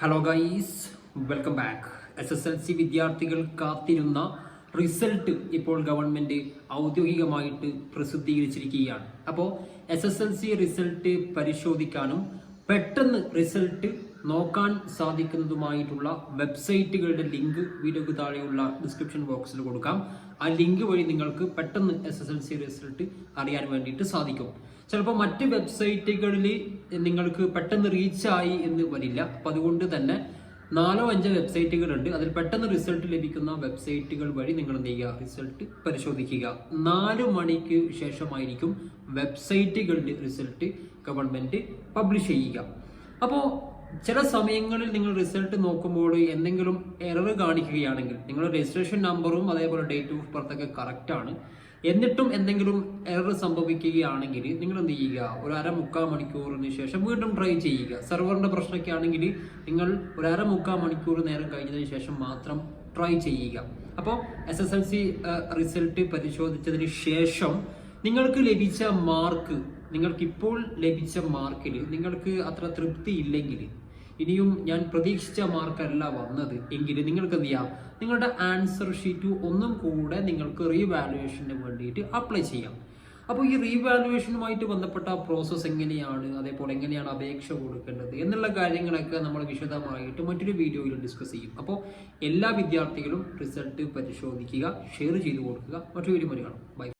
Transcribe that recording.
Hello guys welcome back S S L C വിദ്യാർത്ഥികൾ കാത്തിരുന്ന result ഇപ്പോൾ ഗവൺമെന്റ് ഔദ്യോഗികമായിട്ട് പ്രസിദ്ധീകരിച്ചിരിക്കുകയാണ്. അപ്പോൾ S S L C result പരിശോധിക്കാനും പെട്ടെന്ന് റിസൾട്ട് നോക്കാൻ സാധിക്കുന്നതുമായിട്ടുള്ള വെബ്സൈറ്റുകളുടെ ലിങ്ക് വീഡിയോക്ക് താഴെയുള്ള ഡിസ്ക്രിപ്ഷൻ ബോക്സിൽ കൊടുക്കാം. ആ ലിങ്ക് വഴി നിങ്ങൾക്ക് പെട്ടെന്ന് S S L C result അറിയാൻ വേണ്ടിയിട്ട് സാധിക്കും. ചിലപ്പോൾ മറ്റ് വെബ്സൈറ്റുകളിൽ നിങ്ങൾക്ക് പെട്ടെന്ന് റീച്ചായി എന്ന് വരില്ല. അപ്പം അതുകൊണ്ട് തന്നെ നാലോ അഞ്ചോ വെബ്സൈറ്റുകളുണ്ട് അതിൽ പെട്ടെന്ന് റിസൾട്ട് ലഭിക്കുന്ന വെബ്സൈറ്റുകൾ വഴി നിങ്ങൾ എന്ത് ചെയ്യുക? റിസൾട്ട് പരിശോധിക്കുക. നാല് മണിക്ക് ശേഷമായിരിക്കും വെബ്സൈറ്റുകളുടെ റിസൾട്ട് ഗവൺമെന്റ് പബ്ലിഷ് ചെയ്യുക. അപ്പോൾ ചില സമയങ്ങളിൽ നിങ്ങൾ റിസൾട്ട് നോക്കുമ്പോൾ എന്തെങ്കിലും എറർ കാണിക്കുകയാണെങ്കിൽ നിങ്ങളുടെ രജിസ്ട്രേഷൻ നമ്പറും അതേപോലെ ഡേറ്റ് ഓഫ് ബർത്ത് ഒക്കെ കറക്റ്റ് ആണ്. എന്നിട്ടും എന്തെങ്കിലും എറർ സംഭവിക്കുകയാണെങ്കിൽ നിങ്ങൾ എന്ത് ചെയ്യുക? ഒരു അര മുക്കാൽ മണിക്കൂറിന് ശേഷം വീണ്ടും ട്രൈ ചെയ്യുക. സെർവറിന്റെ പ്രശ്നമൊക്കെ ആണെങ്കിൽ നിങ്ങൾ ഒരു അര മുക്കാൽ മണിക്കൂർ നേരം കഴിഞ്ഞതിന് ശേഷം മാത്രം ട്രൈ ചെയ്യുക. അപ്പോൾ S S L C result പരിശോധിച്ചതിന് ശേഷം നിങ്ങൾക്ക് ലഭിച്ച മാർക്ക് നിങ്ങൾക്ക് ഇപ്പോൾ ലഭിച്ച മാർക്കിൽ നിങ്ങൾക്ക് അത്ര തൃപ്തി ഇല്ലെങ്കിൽ ഇനിയും ഞാൻ പ്രതീക്ഷിച്ച മാർക്കല്ല വന്നത് എങ്കിൽ നിങ്ങൾക്ക് എന്ത് ചെയ്യാം? നിങ്ങളുടെ ആൻസർ ഷീറ്റ് ഒന്നും കൂടെ നിങ്ങൾക്ക് റീവാലുവേഷന് വേണ്ടിയിട്ട് അപ്ലൈ ചെയ്യാം. അപ്പോൾ ഈ റീവാലുവേഷനുമായിട്ട് ബന്ധപ്പെട്ട പ്രോസസ്സ് എങ്ങനെയാണ് അതേപോലെ എങ്ങനെയാണ് അപേക്ഷ കൊടുക്കേണ്ടത് എന്നുള്ള കാര്യങ്ങളൊക്കെ നമ്മൾ വിശദമായിട്ട് മറ്റൊരു വീഡിയോയിൽ ഡിസ്കസ് ചെയ്യും. അപ്പോൾ എല്ലാ വിദ്യാർത്ഥികളും റിസൾട്ട് പരിശോധിക്കുക ഷെയർ ചെയ്തു കൊടുക്കുക. മറ്റൊരു വീഡിയോ കാണാം. ബൈ